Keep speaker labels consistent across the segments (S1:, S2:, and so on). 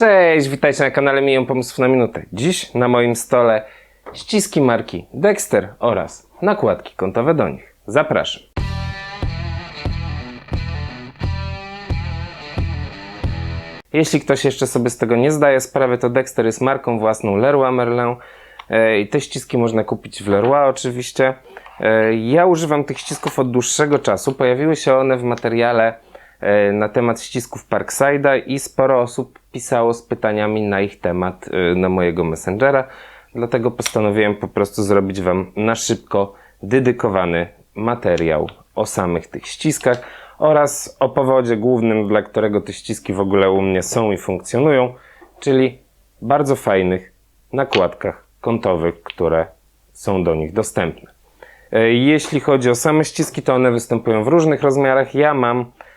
S1: Cześć, witajcie na kanale Milion Pomysłów na Minutę. Dziś na moim stole ściski marki Dexter oraz nakładki kątowe do nich. Zapraszam. Jeśli ktoś jeszcze sobie z tego nie zdaje sprawy, to Dexter jest marką własną Leroy Merlin E, i te ściski można kupić w Leroy oczywiście. E, Ja używam tych ścisków od dłuższego czasu. Pojawiły się one w materiale na temat ścisków Parkside'a i sporo osób pisało z pytaniami na ich temat e, na mojego Messengera. Dlatego postanowiłem po prostu zrobić Wam na szybko dedykowany materiał o samych tych ściskach oraz o powodzie głównym, dla którego te ściski w ogóle u mnie są i funkcjonują, czyli bardzo fajnych nakładkach kątowych, które są do nich dostępne. E, Jeśli chodzi o same ściski, to one występują w różnych rozmiarach. Ja mam e,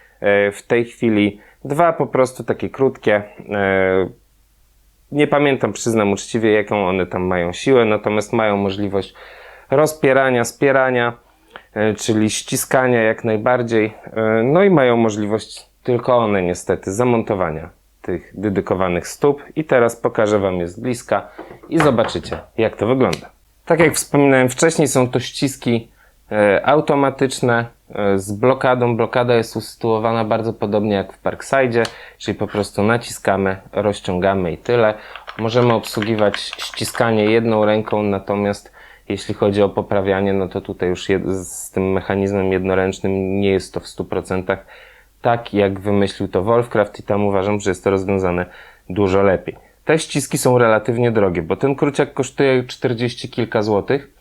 S1: w tej chwili dwa po prostu takie krótkie. E, Nie pamiętam, przyznam uczciwie, jaką one tam mają siłę, natomiast mają możliwość rozpierania, spierania, e, czyli ściskania jak najbardziej. E, No i mają możliwość tylko one niestety zamontowania tych dedykowanych stóp i teraz pokażę Wam je z bliska i zobaczycie jak to wygląda. Tak jak wspominałem wcześniej są to ściski e, automatyczne e, z blokadą. Blokada jest usytuowana bardzo podobnie jak w Parkside, czyli po prostu naciskamy, rozciągamy i tyle. Możemy obsługiwać ściskanie jedną ręką, natomiast jeśli chodzi o poprawianie, no to tutaj już z tym mechanizmem jednoręcznym nie jest to w 100% tak, jak wymyślił to Wolfcraft i tam uważam, że jest to rozwiązane dużo lepiej. Te ściski są relatywnie drogie, bo ten kruciak kosztuje 40 kilka złotych,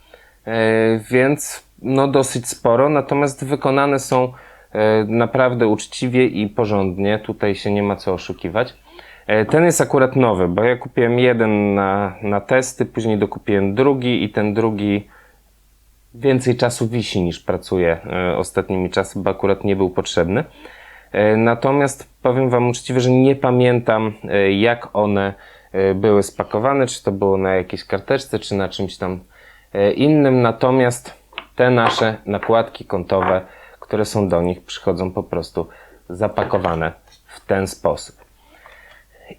S1: e, więc no dosyć sporo, natomiast wykonane są e, naprawdę uczciwie i porządnie, tutaj się nie ma co oszukiwać. E, Ten jest akurat nowy, bo ja kupiłem jeden na, na testy, później dokupiłem drugi i ten drugi więcej czasu wisi niż pracuje e, ostatnimi czasy, bo akurat nie był potrzebny. Natomiast powiem Wam uczciwie, że nie pamiętam jak one były spakowane, czy to było na jakiejś karteczce, czy na czymś tam innym. Natomiast te nasze nakładki kątowe, które są do nich, przychodzą po prostu zapakowane w ten sposób.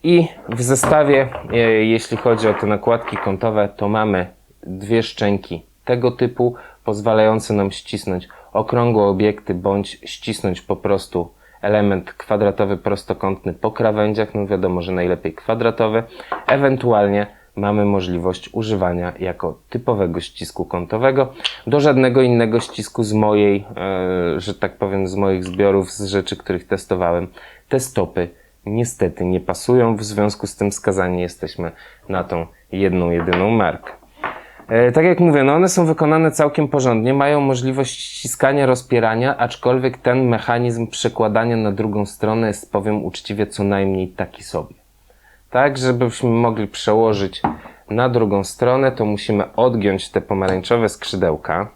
S1: I w zestawie, e, jeśli chodzi o te nakładki kątowe, to mamy dwie szczęki tego typu, pozwalające nam ścisnąć okrągłe obiekty, bądź ścisnąć po prostu element kwadratowy prostokątny po krawędziach, no wiadomo, że najlepiej kwadratowy. Ewentualnie mamy możliwość używania jako typowego ścisku kątowego. Do żadnego innego ścisku z mojej, e, że tak powiem, z moich zbiorów, z rzeczy, których testowałem, te stopy niestety nie pasują, w związku z tym skazani jesteśmy na tą jedną, jedyną markę. E, Tak jak mówię, no one są wykonane całkiem porządnie, mają możliwość ściskania, rozpierania, aczkolwiek ten mechanizm przekładania na drugą stronę jest, powiem uczciwie, co najmniej taki sobie. Tak, żebyśmy mogli przełożyć na drugą stronę, to musimy odgiąć te pomarańczowe skrzydełka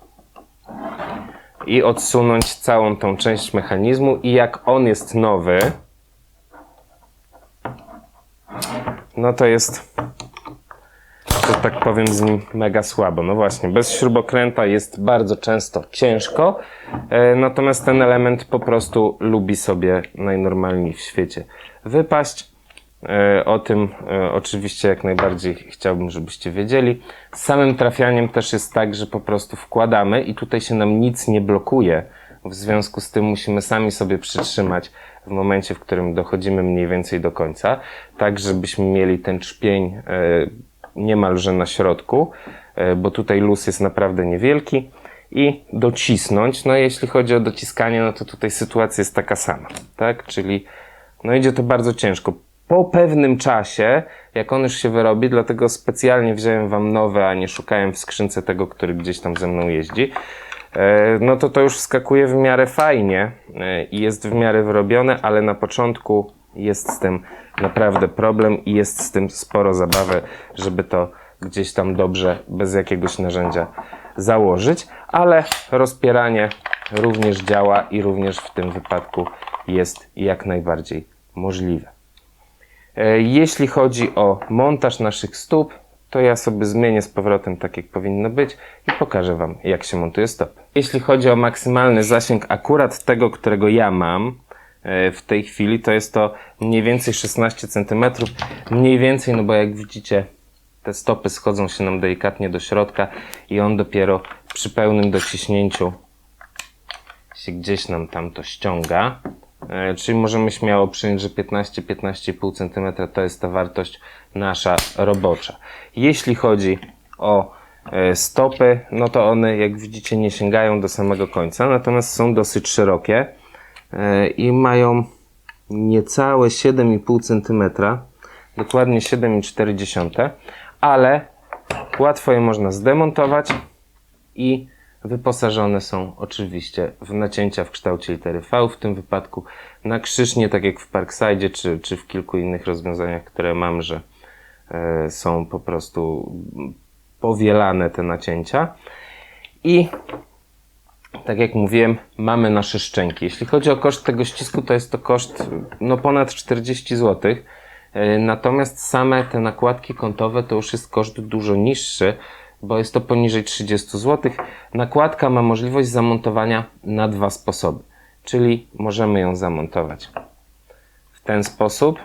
S1: i odsunąć całą tą część mechanizmu i jak on jest nowy, no to jest że tak powiem, z nim mega słabo. No właśnie, bez śrubokręta jest bardzo często ciężko, e, natomiast ten element po prostu lubi sobie najnormalniej w świecie wypaść. E, O tym e, oczywiście jak najbardziej chciałbym, żebyście wiedzieli. Z samym trafianiem też jest tak, że po prostu wkładamy i tutaj się nam nic nie blokuje. W związku z tym musimy sami sobie przytrzymać w momencie, w którym dochodzimy mniej więcej do końca, tak żebyśmy mieli ten trzpień e, niemalże na środku, bo tutaj luz jest naprawdę niewielki i docisnąć. No jeśli chodzi o dociskanie, no to tutaj sytuacja jest taka sama, tak? Czyli no idzie to bardzo ciężko. Po pewnym czasie, jak on już się wyrobi, dlatego specjalnie wziąłem wam nowe, a nie szukałem w skrzynce tego, który gdzieś tam ze mną jeździ, e, no to to już wskakuje w miarę fajnie e, i jest w miarę wyrobione, ale na początku jest z tym naprawdę problem i jest z tym sporo zabawy, żeby to gdzieś tam dobrze, bez jakiegoś narzędzia założyć, ale rozpieranie również działa i również w tym wypadku jest jak najbardziej możliwe. E, Jeśli chodzi o montaż naszych stóp, to ja sobie zmienię z powrotem tak jak powinno być i pokażę Wam jak się montuje stopy. Jeśli chodzi o maksymalny zasięg akurat tego, którego ja mam, e, w tej chwili to jest to mniej więcej 16 cm. Mniej więcej, no bo jak widzicie, te stopy schodzą się nam delikatnie do środka i on dopiero przy pełnym dociśnięciu się gdzieś nam tam to ściąga. E, Czyli możemy śmiało przyjąć, że 15-15,5 cm to jest ta wartość nasza robocza. Jeśli chodzi o e, stopy, no to one jak widzicie nie sięgają do samego końca, natomiast są dosyć szerokie e, i mają niecałe 7,5 cm, dokładnie 7,4, ale łatwo je można zdemontować i wyposażone są oczywiście w nacięcia w kształcie litery V, w tym wypadku na krzyż, nie tak jak w Parkside czy, czy w kilku innych rozwiązaniach, które mam, że e, są po prostu powielane te nacięcia. I tak jak mówiłem, mamy nasze szczęki. Jeśli chodzi o koszt tego ścisku, to jest to koszt no ponad 40 zł. E, Natomiast same te nakładki kątowe to już jest koszt dużo niższy, bo jest to poniżej 30 zł. Nakładka ma możliwość zamontowania na dwa sposoby. Czyli możemy ją zamontować w ten sposób,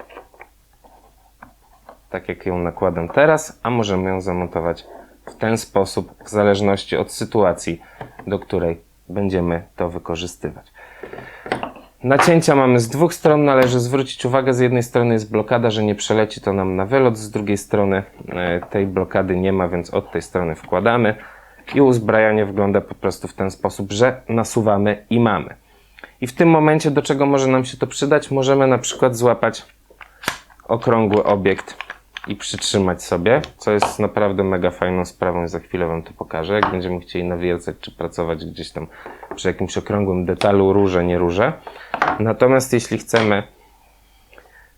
S1: tak jak ją nakładam teraz, a możemy ją zamontować w ten sposób, w zależności od sytuacji, do której będziemy to wykorzystywać. Nacięcia mamy z dwóch stron. Należy zwrócić uwagę, z jednej strony jest blokada, że nie przeleci to nam na wylot, z drugiej strony e, tej blokady nie ma, więc od tej strony wkładamy i uzbrajanie wygląda po prostu w ten sposób, że nasuwamy i mamy. I w tym momencie do czego może nam się to przydać? Możemy na przykład złapać okrągły obiekt i przytrzymać sobie, co jest naprawdę mega fajną sprawą za chwilę Wam to pokażę, jak będziemy chcieli nawiercać czy pracować gdzieś tam przy jakimś okrągłym detalu, róże, nie róże. Natomiast jeśli chcemy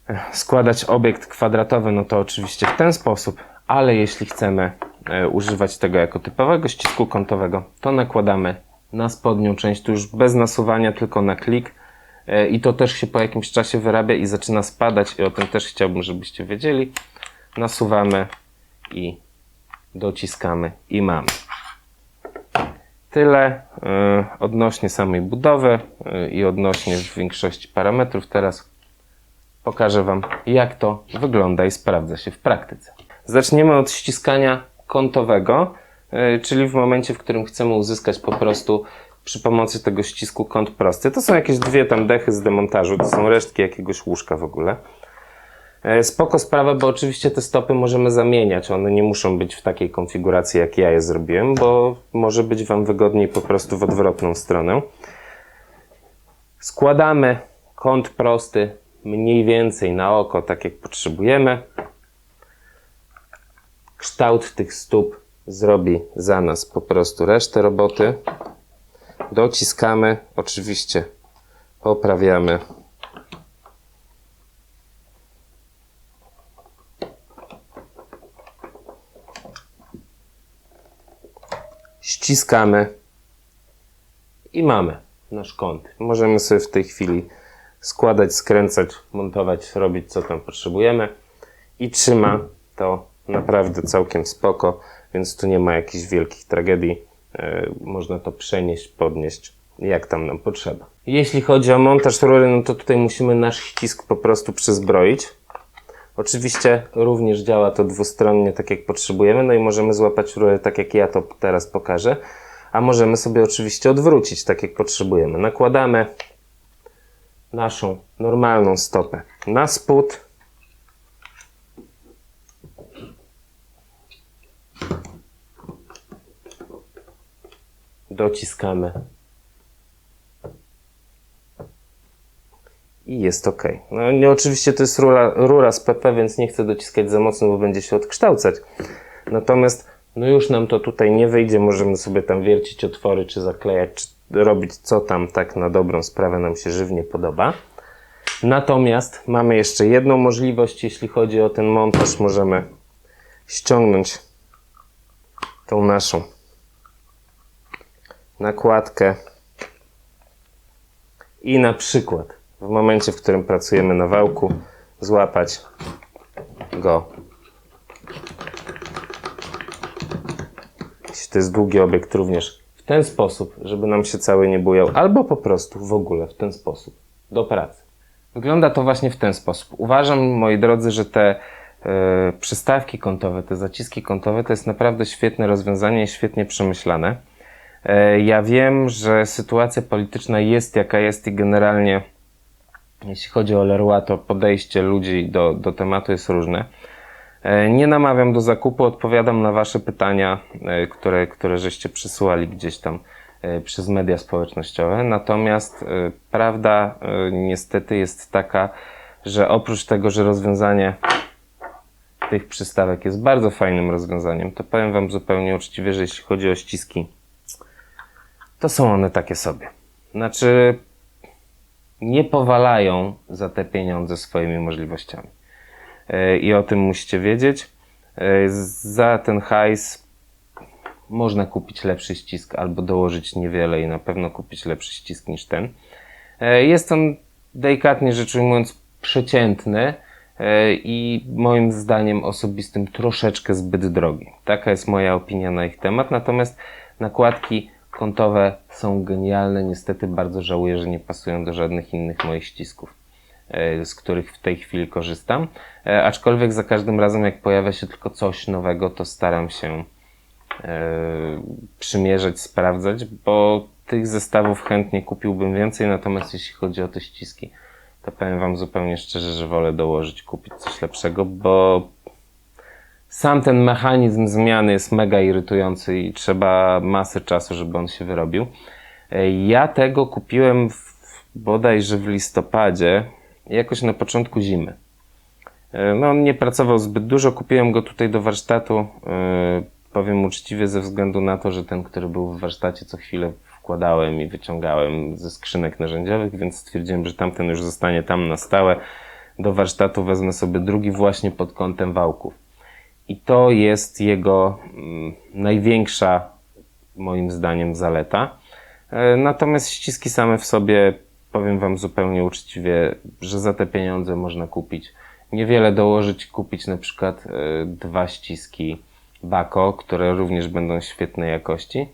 S1: e, składać obiekt kwadratowy, no to oczywiście w ten sposób, ale jeśli chcemy e, używać tego jako typowego ścisku kątowego, to nakładamy na spodnią część, tu już bez nasuwania, tylko na klik E, i to też się po jakimś czasie wyrabia i zaczyna spadać i o tym też chciałbym, żebyście wiedzieli. Nasuwamy i dociskamy i mamy. Tyle e, odnośnie samej budowy e, i odnośnie większości parametrów. Teraz pokażę Wam, jak to wygląda i sprawdza się w praktyce. Zaczniemy od ściskania kątowego, e, czyli w momencie, w którym chcemy uzyskać po prostu przy pomocy tego ścisku kąt prosty. To są jakieś dwie tam dechy z demontażu, to są resztki jakiegoś łóżka w ogóle. E, Spoko sprawa, bo oczywiście te stopy możemy zamieniać. One nie muszą być w takiej konfiguracji, jak ja je zrobiłem, bo może być Wam wygodniej po prostu w odwrotną stronę. Składamy kąt prosty mniej więcej na oko, tak jak potrzebujemy. Kształt tych stóp zrobi za nas po prostu resztę roboty. Dociskamy, oczywiście poprawiamy. Ściskamy i mamy nasz kąt. Możemy sobie w tej chwili składać, skręcać, montować, robić co tam potrzebujemy i trzyma to naprawdę całkiem spoko, więc tu nie ma jakichś wielkich tragedii. E, Można to przenieść, podnieść jak tam nam potrzeba. Jeśli chodzi o montaż rury, no to tutaj musimy nasz ścisk po prostu przyzbroić. Oczywiście również działa to dwustronnie, tak jak potrzebujemy, no i możemy złapać rurę tak jak ja to teraz pokażę, a możemy sobie oczywiście odwrócić tak jak potrzebujemy. Nakładamy naszą normalną stopę na spód. Dociskamy i jest ok. No nie, oczywiście to jest rura, rura z PP, więc nie chcę dociskać za mocno, bo będzie się odkształcać. Natomiast no już nam to tutaj nie wyjdzie, możemy sobie tam wiercić otwory, czy zaklejać, czy robić co tam tak na dobrą sprawę nam się żywnie podoba. Natomiast mamy jeszcze jedną możliwość, jeśli chodzi o ten montaż, możemy ściągnąć tą naszą nakładkę i na przykład w momencie, w którym pracujemy na wałku, złapać go. Jeśli to jest długi obiekt, również w ten sposób, żeby nam się cały nie bujał, albo po prostu w ogóle w ten sposób do pracy. Wygląda to właśnie w ten sposób. Uważam, moi drodzy, że te e, przystawki kątowe, te zaciski kątowe to jest naprawdę świetne rozwiązanie i świetnie przemyślane. E, ja wiem, że sytuacja polityczna jest jaka jest i generalnie jeśli chodzi o Leroy, to podejście ludzi do, do tematu jest różne. E, Nie namawiam do zakupu, odpowiadam na Wasze pytania, e, które, które żeście przysyłali gdzieś tam e, przez media społecznościowe. Natomiast prawda niestety jest taka, że oprócz tego, że rozwiązanie tych przystawek jest bardzo fajnym rozwiązaniem, to powiem Wam zupełnie uczciwie, że jeśli chodzi o ściski, to są one takie sobie. Znaczy, nie powalają za te pieniądze swoimi możliwościami. E, I o tym musicie wiedzieć. E, Za ten hajs można kupić lepszy ścisk albo dołożyć niewiele i na pewno kupić lepszy ścisk niż ten. E, Jest on delikatnie rzecz ujmując przeciętny i moim zdaniem osobistym troszeczkę zbyt drogi. Taka jest moja opinia na ich temat. Natomiast nakładki kątowe są genialne. Niestety bardzo żałuję, że nie pasują do żadnych innych moich ścisków, e, z których w tej chwili korzystam. E, Aczkolwiek za każdym razem, jak pojawia się tylko coś nowego, to staram się e, przymierzać, sprawdzać, bo tych zestawów chętnie kupiłbym więcej, natomiast jeśli chodzi o te ściski, to powiem Wam zupełnie szczerze, że wolę dołożyć, kupić coś lepszego, bo sam ten mechanizm zmiany jest mega irytujący i trzeba masy czasu, żeby on się wyrobił. Ja tego kupiłem w, bodajże w listopadzie, jakoś na początku zimy. E, No, on nie pracował zbyt dużo, kupiłem go tutaj do warsztatu. e, Powiem uczciwie, ze względu na to, że ten, który był w warsztacie, co chwilę wkładałem i wyciągałem ze skrzynek narzędziowych, więc stwierdziłem, że tamten już zostanie tam na stałe. Do warsztatu wezmę sobie drugi właśnie pod kątem wałków. I to jest jego mm, największa, moim zdaniem, zaleta. E, Natomiast ściski same w sobie, powiem Wam zupełnie uczciwie, że za te pieniądze można kupić niewiele dołożyć, kupić na przykład e, dwa ściski Bako, które również będą świetnej jakości.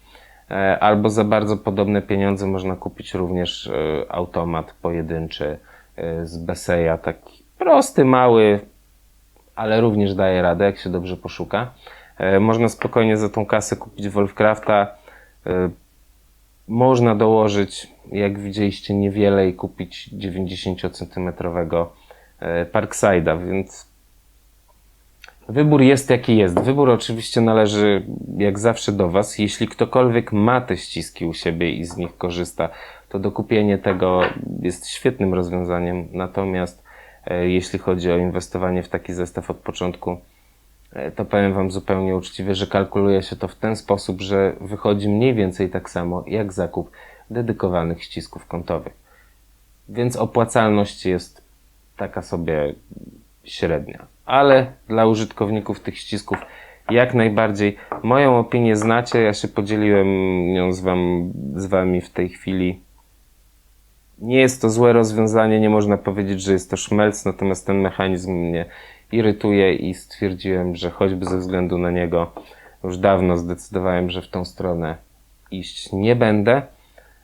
S1: E, Albo za bardzo podobne pieniądze można kupić również automat pojedynczy z Beseya, taki prosty, mały, ale również daje radę, jak się dobrze poszuka. E, Można spokojnie za tą kasę kupić Wolfcrafta. E, Można dołożyć, jak widzieliście, niewiele i kupić 90-centymetrowego e, Parkside'a, więc wybór jest jaki jest. Wybór oczywiście należy jak zawsze do Was. Jeśli ktokolwiek ma te ściski u siebie i z nich korzysta, to dokupienie tego jest świetnym rozwiązaniem. Natomiast jeśli chodzi o inwestowanie w taki zestaw od początku, e, to powiem Wam zupełnie uczciwie, że kalkuluje się to w ten sposób, że wychodzi mniej więcej tak samo jak zakup dedykowanych ścisków kątowych. Więc opłacalność jest taka sobie średnia. Ale dla użytkowników tych ścisków jak najbardziej. Moją opinię znacie, ja się podzieliłem nią z, wam, z Wami w tej chwili. Nie jest to złe rozwiązanie, nie można powiedzieć, że jest to szmelc, natomiast ten mechanizm mnie irytuje i stwierdziłem, że choćby ze względu na niego już dawno zdecydowałem, że w tą stronę iść nie będę.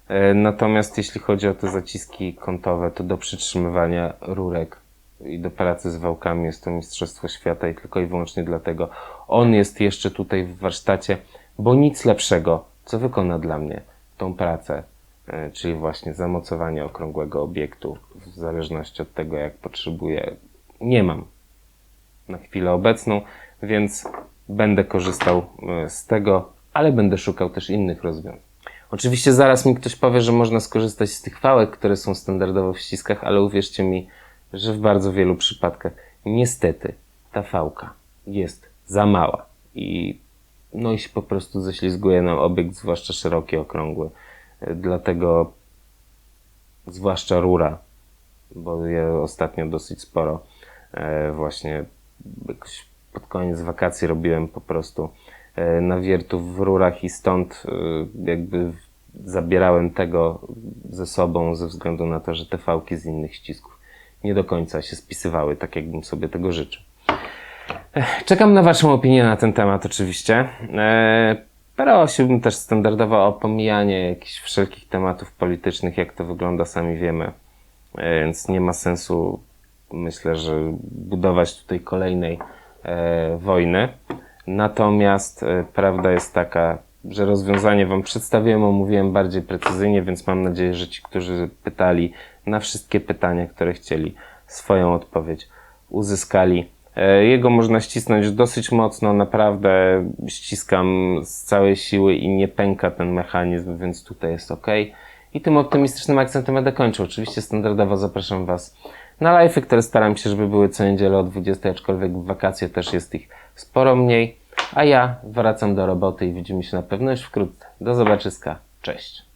S1: E, Natomiast jeśli chodzi o te zaciski kątowe, to do przytrzymywania rurek i do pracy z wałkami jest to Mistrzostwo Świata i tylko i wyłącznie dlatego on jest jeszcze tutaj w warsztacie, bo nic lepszego, co wykona dla mnie tą pracę, czyli właśnie zamocowanie okrągłego obiektu w zależności od tego, jak potrzebuję, nie mam na chwilę obecną, więc będę korzystał e, z tego, ale będę szukał też innych rozwiązań. Oczywiście zaraz mi ktoś powie, że można skorzystać z tych fałek, które są standardowo w ściskach, ale uwierzcie mi, że w bardzo wielu przypadkach niestety ta fałka jest za mała i no i się po prostu ześlizguje nam obiekt, zwłaszcza szeroki, okrągły. Dlatego zwłaszcza rura, bo ja ostatnio dosyć sporo e, właśnie pod koniec wakacji robiłem po prostu e, nawiertów w rurach i stąd e, jakby zabierałem tego ze sobą ze względu na to, że te fałki z innych ścisków nie do końca się spisywały tak, jakbym sobie tego życzył. Czekam na Waszą opinię na ten temat oczywiście. Prosiłbym też standardowo o pomijanie jakichś wszelkich tematów politycznych, jak to wygląda, sami wiemy. e, więc nie ma sensu, myślę, że budować tutaj kolejnej e, wojny. Natomiast e, prawda jest taka, że rozwiązanie Wam przedstawiłem, omówiłem bardziej precyzyjnie, więc mam nadzieję, że ci, którzy pytali na wszystkie pytania, które chcieli, swoją odpowiedź uzyskali. E, Jego można ścisnąć dosyć mocno, naprawdę ściskam z całej siły i nie pęka ten mechanizm, więc tutaj jest ok. I tym optymistycznym akcentem będę kończył. Oczywiście standardowo zapraszam Was na live, które staram się, żeby były co niedzielę o 20, aczkolwiek w wakacje też jest ich sporo mniej. A ja wracam do roboty i widzimy się na pewno już wkrótce. Do zobaczyska. Cześć.